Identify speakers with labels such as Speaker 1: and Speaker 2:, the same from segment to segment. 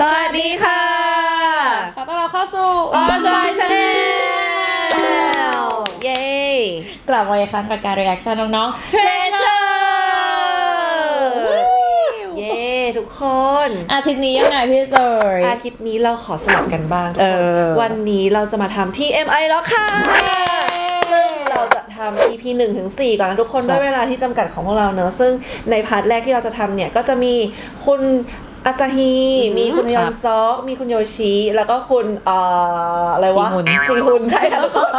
Speaker 1: สวัสดีค่ะ
Speaker 2: ขอต้อนรับเข้าสู่
Speaker 1: ออชายชาแนลเย้
Speaker 2: กลับมาอีกครั้งกับการ reaction น้องๆ
Speaker 1: Treasure เย้ทุกคน
Speaker 2: อาทิตย์นี้ยังไงพี่เตย
Speaker 1: อาทิตย์นี้เราขอสลับกันบ้างทุก
Speaker 2: เอ
Speaker 1: คน
Speaker 2: อ
Speaker 1: วันนี้เราจะมาทำ TMI แล้วค่ะซึ่งเราจะทำ EP 1ถึง4ก่อนนะทุกคนด้วยเวลาที่จำกัดของพวกเราเนอะซึ่งในพาร์ทแรกที่เราจะทำเนี่ย ก็จะมีคุณ อาซาฮี มีคุณยอนซอกมีคุณโยชิ แล้วก็คุณเอ่ออะไรวะ
Speaker 2: จีฮุน
Speaker 1: จีฮุนใช่ค่ะทุกคน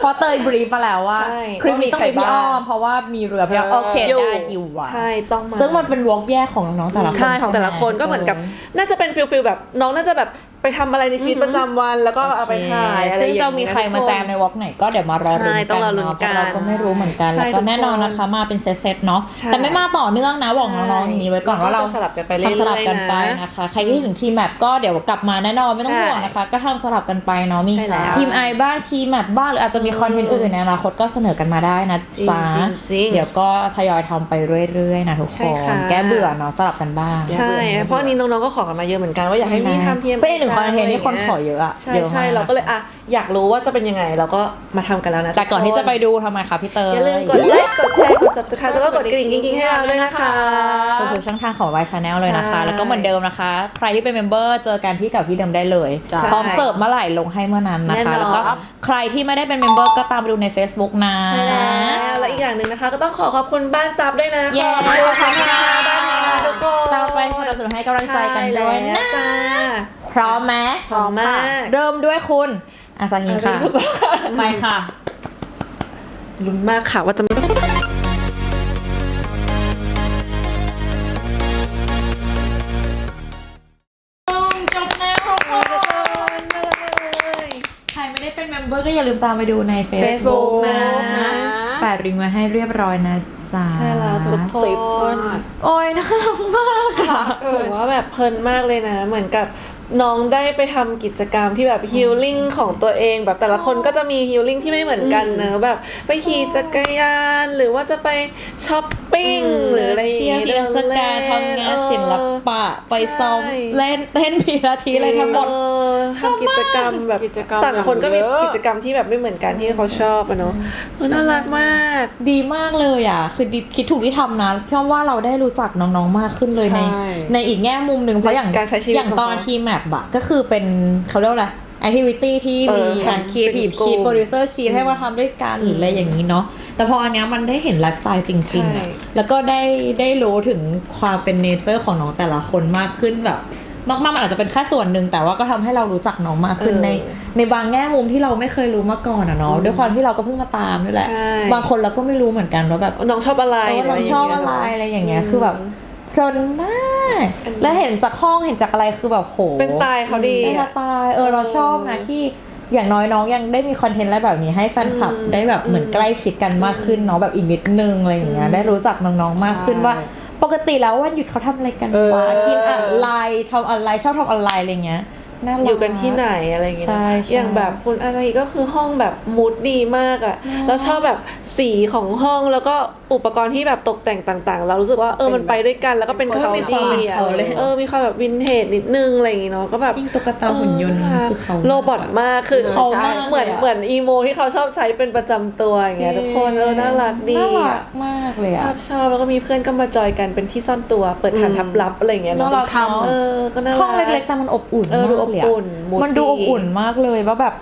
Speaker 2: เพราะเตยบรีฟมาแล้วว่า
Speaker 1: ใช่
Speaker 2: คลิปนี้ต้องมีพี่อ้อมเพราะว่ามีเรือพี่อ้อม
Speaker 1: เออ
Speaker 2: โอเค
Speaker 1: อยู่
Speaker 2: ได้อยู่ว่ะ
Speaker 1: ใช่ต้องมา
Speaker 2: ซึ่งมันเป็นวอล์กแยกของน้องๆแต่ละคน
Speaker 1: ใช่ของแต่ละคนก็เหมือนกับ น่าจะเป็นฟิลฟิลแบบน้องน่าจะแบบไปทำอะไรในชีวิตประจำวันแล้วก็เอาไปถ่ายอะไร
Speaker 2: ซึ่ง
Speaker 1: อย่าง
Speaker 2: จะ
Speaker 1: เงี้ย
Speaker 2: มีใครมาแจมในวอล์กไหนก็เดี๋ยวมารอรุ้น
Speaker 1: ใช่ต้
Speaker 2: กั
Speaker 1: อง
Speaker 2: น
Speaker 1: รอลุ้น
Speaker 2: เนาะเพ
Speaker 1: กัน
Speaker 2: ราะเราก็ไม่รู้เหมือนกัน
Speaker 1: ใช่
Speaker 2: แล้วก็
Speaker 1: ทุกคน
Speaker 2: แน่นอนนะคะมาเป็นเซตๆเนาะ
Speaker 1: ใช่
Speaker 2: แต่ไม่มาต่อเนื่องนะบอกน้องๆอย่างนี้ไว้ก่อนว่าเรา
Speaker 1: จะสลับกันไปเรื่อยๆ
Speaker 2: ทำสลับกันไป
Speaker 1: นะ
Speaker 2: นะคะ ใครที่ถึงทีมแมปก็เดี๋ยวกลับมาแน่นอนไม่ต้อง
Speaker 1: ใช่
Speaker 2: ห่วงนะคะ ก็ทำสลับกันไปเนาะมี
Speaker 1: ใช่แล้ว
Speaker 2: ทีมไอบ้างทีมแมปบ้างหรืออาจจะมีคอนเทนต์อื่นในอนาคตก็เสนอกันมาได้นะจ๊ะ
Speaker 1: จริงๆจริงๆ
Speaker 2: เดี๋ยวก็ทยอยทำไปเรื่อยๆนะทุกค
Speaker 1: ใช่ค่ะ
Speaker 2: นแก้เบื่อเนาะสลับกันบ้าง
Speaker 1: ใช่ เพราะอันนี้น้องๆก็ขอกันมาเยอะเหมือนกันว่าอยากให้มีทำ TMI
Speaker 2: เป็นอีกหนึ่งคอนเทนต์ที่คนขอเยอะอะ
Speaker 1: ใช่
Speaker 2: เยอะมาก
Speaker 1: ใช่เราก็เลยอะอยากรู้ว่าจะเป็นยังไงเราก็มาทำกันแล้วนะ
Speaker 2: แต่ก่อนที่จะไป
Speaker 1: ทุ
Speaker 2: ดูทำไมคะพี่เตย
Speaker 1: อย่าลืมกดไลค์กดแชร์กด subscribe แล้วก็กดกระดิ่งกิ๊งๆให้เราด้วยนะคะ
Speaker 2: ทุกๆช่องทางของวายชาแนลเลยนะคะ
Speaker 1: ใช่
Speaker 2: แล้วก็เหมือนเดิมนะคะ ใครที่เป็นเมมเบอร์เจอกันที่เก่าที่เดิมได้เลย
Speaker 1: ใช่
Speaker 2: พร้อมเสิร์ฟเมื่อไหร่ลงให้เมื่อนั้นนะ
Speaker 1: แน่นอน
Speaker 2: คะแล้วก็ใครที่ไม่ได้เป็นเมมเบอร์ก็ตามไปดูใน Facebook นะ
Speaker 1: ใช่แล้วและอีกอย่างหนึ่งนะคะ ก็ต้องขอขอบคุณบ้านซับด้วยนะ
Speaker 2: เย้
Speaker 1: ขอบคุณค่ะบ้านนี้นะทุกคน
Speaker 2: ตามไปสนับสนุนให้กำลังใจกันด้วย
Speaker 1: ใช่แล้ว
Speaker 2: นะ
Speaker 1: จ้า
Speaker 2: พร้อมไหม
Speaker 1: พร้อมมาก
Speaker 2: เริ่มด้วยคุณอาซาฮิค่ะ
Speaker 1: เอาเลย
Speaker 2: ไปค่ะ
Speaker 1: ลุ้นมากค่ะว่าจะมี
Speaker 2: จบแล้วทุกคนใครไม่ได้เป็นเมมเบอร์ก็อย่าลืมตามไปดูใน Facebook
Speaker 1: Facebook
Speaker 2: นะ
Speaker 1: นะ
Speaker 2: แปะริงก์ไว้ให้เรียบร้อยนะจ๊ะ
Speaker 1: ใช่แล้วทุกค
Speaker 3: สิบ
Speaker 1: น
Speaker 3: มาก
Speaker 2: โอ้ยน่ารักมากค่ะ
Speaker 1: ถือว่าแบบเพลินมากเลยนะ เหมือนกับ น้องได้ไปทำกิจกรรมที่แบบฮิลลิ่งของตัวเอง แบบแต่ละคนก็จะมีฮิลลิ่งที่ไม่เหมือนกันเนอะแบบไปขี่จักรยาน หรือว่าจะไปช้อปปิ้งหรืออะไรอย่าง
Speaker 2: เที่ยว
Speaker 1: เงี้ย
Speaker 2: เทศกาลทำงานศิลปะ ไปซ้อม
Speaker 1: ใช่
Speaker 2: เล่นเต้นพีลาทีอะไรทั้งหมด
Speaker 1: เออทำกิจกรรมแบบ
Speaker 3: กิจกรรม
Speaker 1: ต่างคนก็มี
Speaker 3: อย่างเยอะ
Speaker 1: กิจกรรมที่แบบไม่เหมือนกันที่เขาชอบอะเนาะเออน่ารักมาก
Speaker 2: ดีมากเลยอะ คือดีคิดถูกที่ทำนะพี่ว่าเราได้รู้จักน้องๆมากขึ้นเลยใน
Speaker 3: ใช่
Speaker 2: ในอีกแง่มุมหนึ่งเพราะอย่าง
Speaker 1: การใช้ชีวิต
Speaker 2: อย่างตอน
Speaker 1: ของเขา
Speaker 2: ทีมแมปอะก็คือเป็นเขาเรียกว่าอะไรแอคทิวิตี้ที่
Speaker 1: เอ
Speaker 2: มี
Speaker 1: อ
Speaker 2: การ
Speaker 1: ทำ
Speaker 2: คีทีฟ
Speaker 1: เป็นกลุ่
Speaker 2: คี
Speaker 1: ม
Speaker 2: โปรดิวเซอร์คีให้มาทำด้วยกันหรืออะไรอย่างนี้เนาะแต่พออันเนี้ยมันได้เห็นไลฟ์สไตล์จริงๆ
Speaker 1: ใช่
Speaker 2: อะแล้วก็ได้ได้รู้ถึงความเป็นเนเจอร์ของน้องแต่ละคนมากขึ้นแบบมากๆมันอาจจะเป็นแค่ส่วนหนึ่งแต่ว่าก็ทำให้เรารู้จักน้องมากขึ้น
Speaker 1: เออ
Speaker 2: ใน ในบางแง่มุมที่เราไม่เคยรู้มาก่อนอะเนาะด้วยความที่เราก็เพิ่งมาตามนี่แหละ
Speaker 1: ใช่
Speaker 2: บางคนเราก็ไม่รู้เหมือนกันว่าแบบ
Speaker 1: น้องชอบอะไร
Speaker 2: เออเราชอบอะไรอะไรอย่างเงี้ยคือแบบเพ ลินมาก
Speaker 1: อันนี้
Speaker 2: แล้วเห็นจากห้องเห็นจากอะไรคือแบบโห
Speaker 1: เป็นสไตล์เขาดี
Speaker 2: เป็นส
Speaker 1: อะ
Speaker 2: ไตล์เออเราชอบนะที่อย่างน้อยน้องยังได้มีคอนเทนต์อะไรแบบนี้ให้แฟนคลับ
Speaker 1: อืม
Speaker 2: ได้แบบเหมือนใกล้ชิดกันมากขึ้นเนาะแบบอีกนิดนึงอะไรอย่างเงี้ยได้รู้จักน้องๆมากขึ้น
Speaker 3: ใช่
Speaker 2: ว่า ปกติแล้ววันหยุดเขาทำอะไรกัน
Speaker 3: เออ
Speaker 2: วะกินอะไรทำอะไรชอบทำอะไรอะไรเงี้ยน่ารัก
Speaker 1: อยู่กันที่ไหนอะไรอย่างเงี้ย
Speaker 2: ใช่ใช่
Speaker 1: อย่างแบบคุณอะไรก็คือห้องแบบมูดดีมากอะ่ะ แล้วชอบแบบสีของห้องแล้วก็ อุปกรณ์ที่แบบตกแต่งต่างๆ เรารู้สึกว่าเออมันไปด้วยกัน แล้วก็เป็น
Speaker 3: เออ
Speaker 1: เขา
Speaker 3: มีค
Speaker 1: ดี
Speaker 3: วามเป็น
Speaker 1: อะ
Speaker 3: เขาเลย
Speaker 1: เออมีความแบบวินเทจนิดนึงอะไรอย่างงี้เนาะก็แบบ
Speaker 2: ยิ่งตุ๊กตาหุ่นยนต์
Speaker 1: เออ
Speaker 2: คือเขา
Speaker 1: โรบอทมากคือ
Speaker 2: เขามาก
Speaker 1: เหมือน
Speaker 2: เลยอะ
Speaker 1: เหมือนอีโมที่เขาชอบใช้เป็นประจำตัวอย่างเงี้ยทุกคนเออน่ารักดี
Speaker 2: น่ารั
Speaker 1: อะ
Speaker 2: กมากเลย
Speaker 1: ช
Speaker 2: อะ
Speaker 1: อบชอบแล้วก็มีเพื่อนก็มาจอยกันเป็นที่ซ่อนตัวเปิดฐานทับลับอะไรอย่างเงี้ย
Speaker 2: น่า
Speaker 1: เนาะ
Speaker 2: รัก
Speaker 3: ทำ
Speaker 1: เออก็น่ารัก
Speaker 2: ห้องเล็กๆแต่มันอบอุ่น
Speaker 1: เออดู
Speaker 2: มากเลยะ
Speaker 1: อบอุ่นมูด
Speaker 2: มันดู
Speaker 1: ดี
Speaker 2: อบอุ่นมากเลยว่าแบบ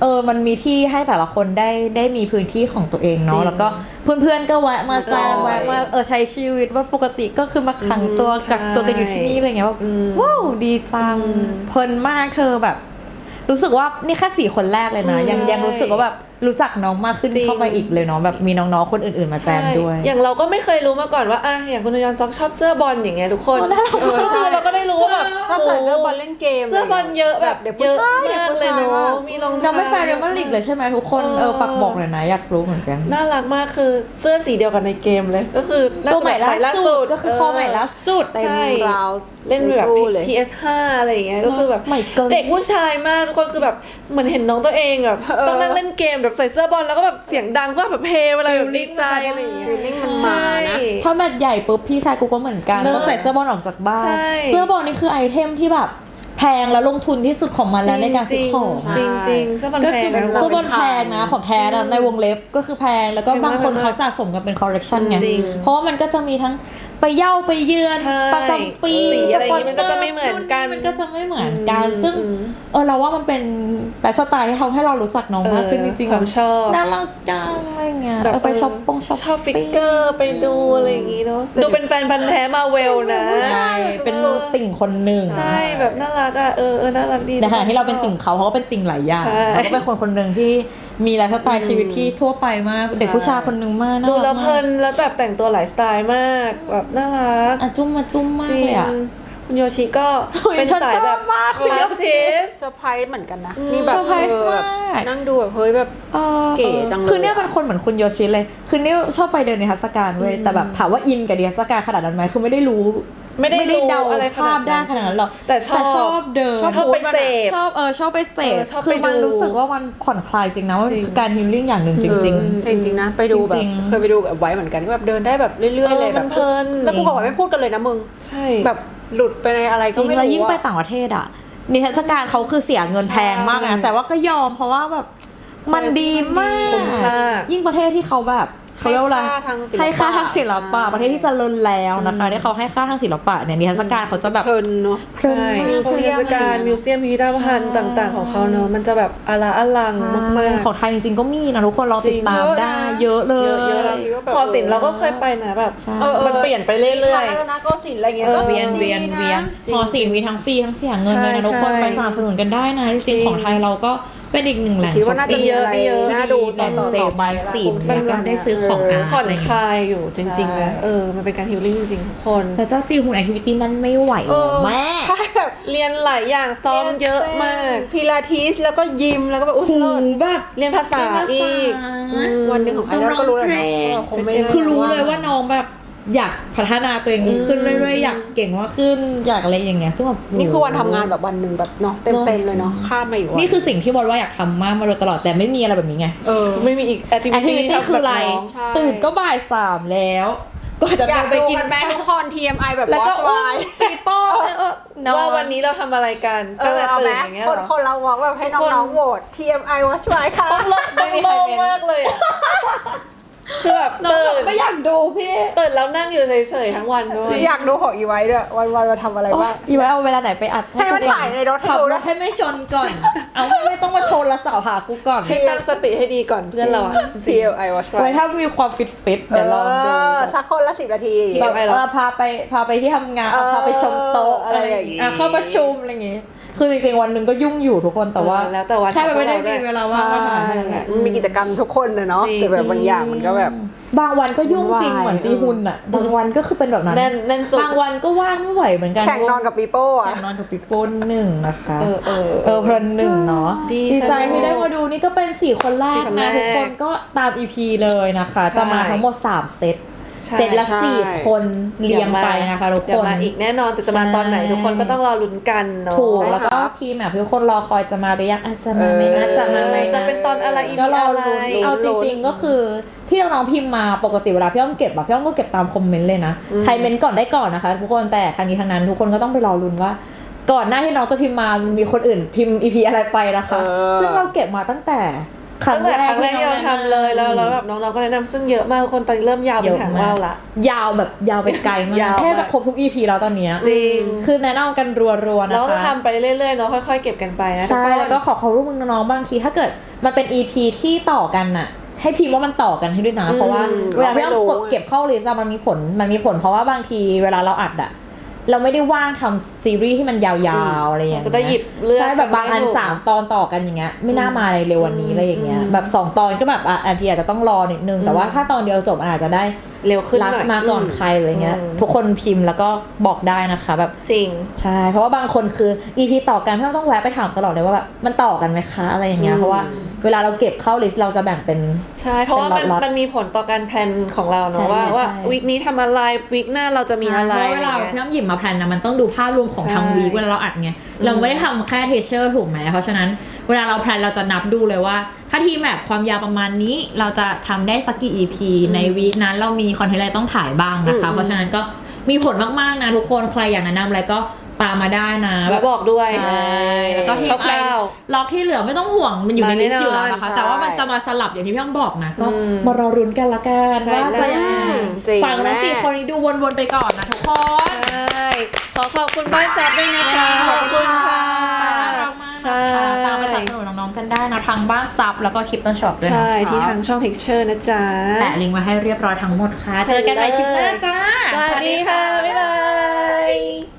Speaker 2: เออมันมีที่ให้แต่ละคนได้ได้มีพื้นที่ของตัวเอง
Speaker 1: จริ
Speaker 2: เนาะ
Speaker 1: ง
Speaker 2: แล้วก็เพื่อนๆก็แวะมาจอง
Speaker 3: จอย
Speaker 2: แวะมาเออใช้ชีวิตว่าปกติก็คือมาขังตัว
Speaker 1: อืม
Speaker 2: กักตัวกันอยู่ที่นี่อะไรเงี้ยแบบ
Speaker 1: อืม
Speaker 2: ว้าวดีจัง
Speaker 1: อืม
Speaker 2: เพลินมากเธอแบบ รู้สึกว่านี่แค่สี่คนแรกเลยนะ ยัง
Speaker 1: ใช่
Speaker 2: ยังรู้สึกว่าแบบรู้จักน้องมากขึ้น
Speaker 1: จริง
Speaker 2: เข้าไปอีกเลยเนาะแบบมีน้องๆคนอื่นๆมาแจมด้วย
Speaker 1: ใช่อย่างเราก็ไม่เคยรู้มาก่อนว่าอะอย่างคุณยอนซอกชอบเสื้อบอลอย่างเงี้ยทุกคน
Speaker 2: โอ้น่ารัก
Speaker 1: เออคือเราก็ได้รู้ว่าแบบ
Speaker 3: ชอบใส่เสื้อบอลเล่นเกม
Speaker 1: เสื้อบอลเยอะแบบ
Speaker 3: เด็ก
Speaker 1: เย
Speaker 3: ผู้
Speaker 1: อะ
Speaker 3: ชายเด็ก
Speaker 1: มาก
Speaker 3: ผู้
Speaker 1: เลย
Speaker 3: ชาย
Speaker 1: เนาะ
Speaker 3: ว่า
Speaker 1: มีรอง
Speaker 2: น้องเป็น
Speaker 1: ท้า
Speaker 2: แฟนเรอัลมาดริดเลยใช่ไหมทุกคน
Speaker 1: เออ
Speaker 2: เออฝากบอกเลยนะอยากรู้เหมือนกัน
Speaker 1: น่ารักมากคือเสื้อสีเดียวกันในเกมเลยก็คือน่า
Speaker 2: ตัว
Speaker 1: จะ
Speaker 2: ใหม่
Speaker 1: แบบ
Speaker 2: ล่าสุดก็คือคอใหม่ล่าสุด
Speaker 3: เต็ม
Speaker 1: ใช่
Speaker 3: ราว
Speaker 1: เล่นแบบ
Speaker 3: ตู้เลย
Speaker 1: PS5 อะไรอย่างเงี้ยก็คือแบบ
Speaker 2: ใหม่เกิน
Speaker 1: เด็กผู้ชายมากทุกคนคือแบบเหมือนเห็นน้องตัวเองแบบ
Speaker 3: เออ
Speaker 1: ต้องนั่งเล่นเกมแบบใส่เสื้อบอลแล้วก็แบบเสียงดังก็แบบเพลเวลาแบบดีใจอะไรอย่างเงี้ย
Speaker 3: feeling มันมา
Speaker 1: ใช่
Speaker 3: นะ
Speaker 2: ถ้าแมตช์ใหญ่ปุ๊บพี่ชายกูก็เหมือนกัน
Speaker 1: เนอะ
Speaker 2: ต้องใส่เสื้อบอลออกจากบ้าน
Speaker 1: ใช่
Speaker 2: เสื้อบอลนี่คือไอเทมที่แบบแพงและลงทุนที่สุดของมันแล้วในการซื้อของ
Speaker 1: จริงๆจริงๆเสื้อบอล
Speaker 2: ก็
Speaker 1: แพ
Speaker 2: คื
Speaker 1: ง
Speaker 2: อ
Speaker 1: นะ
Speaker 2: เสื้อบอลแพงนะของแท้นะ
Speaker 1: อืม
Speaker 2: ในวงเล็บก็คือแพงแล้วก็
Speaker 1: แพงมาก
Speaker 2: บางคน
Speaker 1: แพงมาก
Speaker 2: เขาสะสมกันเป็นคอลเลกชันไง
Speaker 1: จริง
Speaker 2: เพราะว่ามันก็จะมีทั้ง ไปเย่าไปเยือน
Speaker 1: ใช่
Speaker 2: ประจำปี
Speaker 1: สีอะไรอย่างงี้มันก็จะไม่เหมือนกัน
Speaker 2: มันก็จะไม่เหมือนกัน
Speaker 1: อืม
Speaker 2: ซึ่ง
Speaker 1: อืม
Speaker 2: เออเราว่ามันเป็นไลฟ์สไตล์ที่ทำให้เรารู้จักน้องมากขึ้นจริงๆ
Speaker 1: ความชอบ
Speaker 2: น่ารักจังอะไรเงี้ย
Speaker 1: แบบ
Speaker 2: เออไปช็อปปงช็อป
Speaker 1: ชอบฟิกเกอร์ไปดูอะไรอย่างงี้เนาะดูเป็นแฟนพันธ์แท้มาเวลนะ
Speaker 2: ใช่เป็นติ่งคนหนึ่ง
Speaker 1: ใช่แบบน่ารักอะเออเออน่ารักดี
Speaker 2: ในขณะที่เราเป็นติ่งเขาเขาก็เป็นติ่งหลายอย่าง
Speaker 1: ใช่
Speaker 2: เขาก็เป็นคนคนหนึ่งที่ มีไลฟ์สไตล์ชีวิตที่ทั่วไปมาก เด็กผู้ชายคนหนึ่งมากน่า
Speaker 1: ดู
Speaker 2: รัก
Speaker 1: แล้วเพลิ
Speaker 2: มาก
Speaker 1: นแล้วแบบแต่งตัวหลายสไตล์มากแบบน่ารัก
Speaker 2: อะจุ้มมาจุ้มมา
Speaker 1: จ
Speaker 2: ก
Speaker 1: ริง
Speaker 2: เลยอะ
Speaker 1: คุณโยชิก็
Speaker 2: โอ้ย
Speaker 1: เป็น
Speaker 2: ฉัน
Speaker 1: สายแบบ
Speaker 2: ชอบมากคุณ
Speaker 1: ลา
Speaker 2: โย
Speaker 1: ฟ
Speaker 2: ชิ
Speaker 1: เทส
Speaker 3: เซอร์ไพรส์เหมือนกันนะนี่แบบ
Speaker 2: เซอร์ไพรส์
Speaker 3: เออแบบ
Speaker 2: มาก
Speaker 3: นั่งดูแบบเฮ้ยแบบ
Speaker 2: ออ
Speaker 3: เก๋จังเลย
Speaker 2: คือเนี่ย
Speaker 3: อะ
Speaker 2: เป็นคนเหมือนคุณโยชิเลย คือเนี่ยชอบไปเดินในเทรรศกาลเว้ยแต่แบบถามว่าอินกับนิทรรศการขนาดนั้นไหมคือไม่ได้รู้
Speaker 1: ไม่ได้รู้
Speaker 2: เดา
Speaker 1: อะไรขนาดนั้น
Speaker 2: ภาพได้ขนาดนั้นหรอก
Speaker 1: แต่ชอบ
Speaker 2: ชอบเดิน
Speaker 1: ชอบไปเสพ
Speaker 2: ชอบเออชอบไปเสพ
Speaker 1: เออชอบไป
Speaker 2: คือมัน
Speaker 1: ดู
Speaker 2: รู้สึกว่ามันผ่อนคลายจริงนะว่ามัน
Speaker 1: จริง
Speaker 2: คือการฮีลลิ่งอย่างหนึ่งจริง
Speaker 3: เออจริงๆนะไปดูแบ
Speaker 2: จ
Speaker 3: บ
Speaker 2: ริงๆ
Speaker 3: เคยไปดูแบบไว้เหมือนกันก็แบบเดินได้แบบเรื่อยๆเลย
Speaker 1: เออ
Speaker 3: แบ
Speaker 1: มั
Speaker 3: บ
Speaker 1: นเพลิน
Speaker 3: แล้วกูกับไว้ไม่พูดกันเลยนะมึง
Speaker 1: ใช่
Speaker 3: แบบ หลุดไปในอะไร
Speaker 2: ๆ
Speaker 3: ก็ไม่
Speaker 2: แล้ว
Speaker 3: รู้
Speaker 2: ยิ่งไป
Speaker 3: อะ
Speaker 2: ต่างประเทศอะนิทรรศการเขาคือเสียเงินแพงมาก
Speaker 3: ใช่
Speaker 2: นะแต่ว่าก็ยอมเพราะว่าแบบมันดีมาก
Speaker 1: คุ้มค่า
Speaker 2: ยิ่งประเทศที่เขาแบบ เขาเรียกว่าอะไร
Speaker 3: ให้ค่าทางศิลปะ
Speaker 2: ให้ค่าทางศิลปะ
Speaker 3: ใช่
Speaker 2: ประเทศที่เจริญแล้วนะคะ ที่เขาให้ค่าทางศิลปะเนี่ยนิทรรศการเขาจะแบบ
Speaker 3: เพลินเนาะ
Speaker 2: เพลิน
Speaker 1: ใช่
Speaker 2: มาก
Speaker 1: มิวเซียมการ
Speaker 3: อะไรอย่างเงี้ย
Speaker 1: มิวเซียมพิพิธภัณฑ์ต่าง ๆ ของเขาเนอะมันจะแบบอลาอลังมาก
Speaker 2: ของไทยจริงๆก็มีนะทุกคนลองติดตาม
Speaker 3: จริง
Speaker 2: ได้เยอะเล
Speaker 1: ๆ
Speaker 2: ย
Speaker 1: เยอะ
Speaker 3: เราคิดว่าแบบ
Speaker 1: ๆหอศิลป์เราก็เคยไปนะแบบ
Speaker 2: ใช่
Speaker 3: เออออ
Speaker 1: มันเปลี่ยนไปเรื่อยๆ
Speaker 3: มีทางรัตนโกสินทร์อะไรเงี้ย
Speaker 1: เออ
Speaker 3: ก็
Speaker 2: เวียนเวียน
Speaker 3: ดีะ
Speaker 2: เวียน
Speaker 1: จริง
Speaker 2: หอศิลป์มีทั้งฟรีทั้งเสียเงินเลยนะ
Speaker 1: ใช่
Speaker 2: ทุกคน
Speaker 1: ใช่
Speaker 2: ไปสนับสนุนกันได้นะจ
Speaker 1: จริ
Speaker 2: ริง
Speaker 1: ง
Speaker 2: ๆของไทยเราก็ เป็นอีกหนึ่งแหล่ง
Speaker 3: คิดว่าน่าจะมีอะไร
Speaker 1: เยอะ
Speaker 3: น่าดู
Speaker 2: แหล่ง
Speaker 3: ต่อ
Speaker 2: เส
Speaker 3: ๆ
Speaker 2: พ
Speaker 3: ไป
Speaker 2: สิน
Speaker 3: ละ
Speaker 2: แล้วก็ได้ซื้อของอาร์ต
Speaker 1: ผ่อน
Speaker 2: อะไรอย่าง
Speaker 1: ค
Speaker 2: เงี้ย
Speaker 1: ลายอยู่จริงๆนะ
Speaker 3: ใช่
Speaker 1: เออมันเป็นการฮิลลิ่งจริงๆทุกคน
Speaker 2: แต่เจ้าจีหุ่นแอคทิวิตี้นั้นไม่ไหว
Speaker 3: เออ
Speaker 2: แม่
Speaker 3: ใช่แบบ
Speaker 1: เรียนหลายอย่างซ้อมเยอะมาก
Speaker 3: พิลาทิสแล้วก็ยิมแล้วก็แบบอุ้ย
Speaker 2: หู
Speaker 3: เลิศ
Speaker 2: แบบ
Speaker 1: เรียนภาษาอีกอืม
Speaker 3: วันหนึ่งของไอดอลก็รู้เลยเนอะว่าคงไม่ได้
Speaker 2: คือรู้เลยว่าน้องแบบ อยากพัฒนาตัวเองขึ้นเรื่อยๆอยากเก่งมากขึ้นอยากอะไรอย่างเงี้ยซึ่งแบบ
Speaker 3: นี่คือวันทำงานแบบวันหนึ่งแบบเนาะเต็มๆเลยเนาะข้ามมาอีกวัน
Speaker 2: นี่คือสิ่งที่บอลว่าอยากทำมากมาโดยตลอดแต่ไม่มีอะไรแบบนี้ไง
Speaker 3: เออ
Speaker 1: ไม่มีอีกแอคทิ
Speaker 2: แอคทิ
Speaker 1: วิ
Speaker 2: วิ
Speaker 1: ตี้
Speaker 2: ตี้คืออะไร
Speaker 3: ใช่
Speaker 2: ตื่นก็บ่ายสามแล้วก็จะ
Speaker 3: อยาก
Speaker 2: ไป
Speaker 3: ดู
Speaker 2: กิน
Speaker 3: กันไหมทุกคน TMI แบบ
Speaker 2: แล้ว
Speaker 3: วอ
Speaker 2: ก็
Speaker 3: ช
Speaker 2: อุ้
Speaker 3: ไว
Speaker 2: มตีโป้เออเออ
Speaker 1: ว่าวันนี้เราทำอะไรกัน
Speaker 3: เอ
Speaker 1: ตั้ง
Speaker 3: อ
Speaker 1: แต่
Speaker 3: เอา
Speaker 1: ตื่
Speaker 3: ไหม
Speaker 1: นอย่างเงี้ย
Speaker 3: ค
Speaker 1: เห
Speaker 3: น
Speaker 1: รอ
Speaker 3: คนเราวอล์กแบบให้น้องๆโหวต TMI Watch Why ค่ะ
Speaker 1: ต้องโล่งต้องโล่งมากเลยอะ คือแบบ
Speaker 2: น้อง
Speaker 1: ตื่
Speaker 2: แบบ
Speaker 1: น
Speaker 2: ไม่อยากดูพี่
Speaker 1: ตื่นแล้วนั่งอยู่เฉยๆทั้งวันด้วย
Speaker 3: อยากดูของอีไว้ด้วยวันวันๆมาทำอะไรบ้าง
Speaker 2: อีไว้เอาเวลาไหนไปอัด
Speaker 3: ให้มัน
Speaker 2: ตัวเอง
Speaker 3: ถ่ายในรถให้
Speaker 2: ขับ
Speaker 3: ดู
Speaker 2: ร
Speaker 3: นะ
Speaker 2: ถให้ไม่ชนก่อน เอาไม่ต้องมาโทรศัพท์หากูก่อน
Speaker 1: ให้ตั้งสติให้ดีก่อนเพื่อนเราอะจริง
Speaker 3: TMI Watch
Speaker 2: ไว้
Speaker 3: Why
Speaker 2: ถ้ามีความฟิตฟิตๆเดี๋ยวลองดู
Speaker 3: เออสักคนละสิบนาที
Speaker 1: TMI
Speaker 2: แบบเออพาไปพาไปที่ทำงาน
Speaker 3: เออ
Speaker 2: พาไปชมโต๊ะ
Speaker 3: อะไรอย่างงี้
Speaker 2: อะเข้าประชุมอะไรอย่างงี้ คือจริงๆวันหนึ่งก็ยุ่งอยู่ทุกคนแต่ว่า
Speaker 1: เออแล้วแต่วัน
Speaker 2: แค่มันไม่ได้
Speaker 1: ของพวกเราด้วย
Speaker 2: มีเวลาว่างมาหาแค่นั้นแหละ
Speaker 3: มีกิจกรรมทุกคนเลยเนาะ
Speaker 1: จริง
Speaker 3: แต่แบบบางอย่างมันก็แบบ
Speaker 2: บางวันก็ยุ่งจริง
Speaker 3: วุ่นวาย
Speaker 2: เหมือนจีฮุนอะบางวันก็คือเป็นแบบนั้น
Speaker 1: แน่นแน่นจุด
Speaker 2: บางวันก็ว่างไม่ไหวเหมือนกัน
Speaker 3: แข่งนอนกับปีโป้
Speaker 2: แข่
Speaker 3: อะ
Speaker 2: งนอนกับปิโป้นหนึ่งนะคะ
Speaker 1: เออเออ
Speaker 2: เออเพลินหนึ่งเนาะ
Speaker 1: ดี
Speaker 2: ใจ
Speaker 1: สนุก
Speaker 2: ที่ได้มาดูนี่ก็เป็นสี่คนแร
Speaker 1: สี่
Speaker 2: ก
Speaker 1: คน
Speaker 2: นะ
Speaker 1: แรก
Speaker 2: ทุกคนก็ตาม EP เลยนะคะ จะมาทั้งหมด3เซต
Speaker 1: ใช่
Speaker 2: เซตละ
Speaker 3: ใช่
Speaker 2: สี่คนเรียงไปนะคะทุก
Speaker 1: เดี๋ย
Speaker 2: ค
Speaker 1: วนมาอีกแน่นอนแต่จะมาตอนไหน
Speaker 2: ใช่
Speaker 1: ทุกคนก็ต้องรอลุ้นกันเนาะ
Speaker 2: ถูก
Speaker 3: ใช่
Speaker 2: แล้วก็
Speaker 3: ครับ
Speaker 2: ทีมแบบทุกคนรอคอยจะมาหรือยังอาจจะมาไหม
Speaker 3: เออ
Speaker 2: นะจะมาไหม
Speaker 1: จะเป็นตอนอะไร EP
Speaker 2: ก็รอ
Speaker 1: อะไร
Speaker 2: ลุ้นเอาจริง ๆ ก็คือที่น้องๆพิมพ์มาปกติเวลาพี่อ้อมเก็บแบบพี่อ้อมก็เก็บตามคอมเมนต์เลยนะใครเมนต์ก่อนได้ก่อนนะคะทุกคนแต่ทางนี้ทางนั้นทุกคนก็ต้องไปรอลุ้นว่า ก่อนหน้าที่น้องจะพิมพ์มามีคนอื่นพิมพ์ EP อะไรไปนะคะ
Speaker 3: เออ
Speaker 2: ซึ่งเราเก็บมาตั้งแต่ ครั้
Speaker 1: ตั้
Speaker 2: ง
Speaker 1: งแต่
Speaker 2: แรก
Speaker 1: ครั้งแรกที่เรา
Speaker 2: น้อง
Speaker 1: ทำเลยแล้วแล้วแบบน้องๆก็แนะนำซึ่งเยอะมากทุกคนตอนนี้เริ่มยาวเป็นหางว่าวละ
Speaker 2: ยาวแบบยาวไปไกลมาก
Speaker 1: ยาวมาก
Speaker 2: แทบจะครบทุก EP แล้วตอนเนี้ย
Speaker 1: จริง
Speaker 2: คือแนะนำกันรัวๆนะ
Speaker 1: เราก็
Speaker 2: คะ
Speaker 1: ทำไปเรื่อยๆเนาะค่อยๆเก็บกันไปนะทุก
Speaker 2: ใช่
Speaker 1: คน
Speaker 2: แล้วก็ขอความร่วมมือน้องๆบางที ถ้าเกิดมันเป็น EP ที่ต่อกันน่ะ ให้พิมพ์ว่ามันต่อกันให้ด้วยนะ เพราะว่าเวลาที่เรากดเก็บเข้าลิสต์อะมันมีผลมันมีผลเพราะว่าบางทีเวลาเราอัดอะ เราไม่ได้ว่างทำซีรีส์ที่มันยาวๆอะไรอย่างเงี้ย
Speaker 1: จะได้หยิบเลือก
Speaker 2: ใช่แบบบางอัน
Speaker 1: ให้ถูก
Speaker 2: สามตอนต่อกันอย่างเงี้ยไม่น่ามาในเร็ววันนี้อะไรอย่างเงี้ย
Speaker 1: อืม
Speaker 2: แบบสองตอนก็แบบอะอันทีอาจจะต้องรอนิดนึง แต่ว่าถ้าตอนเดียวจบมันอาจจะได้
Speaker 1: เร็วขึ้นห
Speaker 2: ลั
Speaker 1: น่
Speaker 2: ส
Speaker 1: อย
Speaker 2: มาก่อนใครอะไรเงี้ย
Speaker 1: อืม
Speaker 2: ทุกคนพิมพ์แล้วก็บอกได้นะคะ แบบ
Speaker 1: จริง
Speaker 2: ใช่ เพราะว่าบางคนคือ EP ต่อกันพี่ต้องแวะไปถามตลอดเลยว่าแบบมันต่อกันไหมคะอะไรอย่างเงี้ย
Speaker 1: อืม
Speaker 2: เพราะว่า เวลาเราเก็บเข้าลิสต์เราจะแบ่งเป็น
Speaker 1: ใช่ เพราะว่ามัน
Speaker 2: เป็นล็อตๆ
Speaker 1: มันมีผลต่อการแพลนของเรา
Speaker 2: ใช่
Speaker 1: เนาะว่า
Speaker 2: ใช่
Speaker 1: ว่า
Speaker 2: ใช่
Speaker 1: วีคนี้ทำอะไรวีคหน้าเราจะมีอะไร
Speaker 2: เพราะเวลา
Speaker 1: อย่าง
Speaker 2: พี่
Speaker 1: เงี้ย
Speaker 2: อ้ำหยิบมาแพลนนะมันต้องดูภาพรวมของ
Speaker 1: ใช่
Speaker 2: ทางวีคเวลาเราอัดไงเราไม่ได้ทำแค่เทเชอร์ถูกไหมเพราะฉะนั้นเวลาเราแพลนเราจะนับดูเลยว่า ถ้าทีมแบบความยาวประมาณนี้เราจะทำได้สักกี่ EP ในวีคนั้นเรามีคอนเทนต์อะไรต้องถ่ายบ้างนะคะ เพราะฉะนั้นก็มีผลมากๆนะทุกคนใครอยากแนะนำอะไรก็ ตามมาได้นะ
Speaker 1: มาบอกด้วย
Speaker 2: ใช่แล้วก็ทีม
Speaker 1: ค
Speaker 2: ไอ
Speaker 1: ร่าว
Speaker 2: ล็อกที่เหลือไม่ต้องห่วงมันอยู่ใน
Speaker 1: มาแน่
Speaker 2: ลิสต์อยู่แล้วนะคะ
Speaker 1: นอน
Speaker 2: แต่ว่ามันจะมาสลับอย่างที่พี่อ้ำบอกนะ ก็
Speaker 1: อืม
Speaker 2: มารอรุ้นกันละกัน
Speaker 1: ใช่
Speaker 2: ว่าจะยังไง
Speaker 3: จริง
Speaker 2: ฟังทั้ง
Speaker 3: แม่
Speaker 2: สี่คนนี้ดูวนๆไปก่อนนะทุกคน
Speaker 1: ใช่ขอขอบคุณบ้านแซดด้วยนะคะ ขอบคุณค่ะ
Speaker 2: น่ารักมาก
Speaker 1: ใช่
Speaker 2: นะคะตามไปสนับสนุนน้องๆกันได้นะทางบ้านซับแล้วก็คลิปต้นช็อปด้วยนะ
Speaker 1: ใช่
Speaker 2: คะ
Speaker 1: ที่ทางช่อง Texture นะจ๊ะ
Speaker 2: แปะลิงก์ไว้ให้เรียบร้อยทั้งหมดค่ะ
Speaker 1: ใช่
Speaker 2: เจอกันใหม่คลิปหน้าจ้า
Speaker 1: สวัสดีค่ะ บ๊ายบาย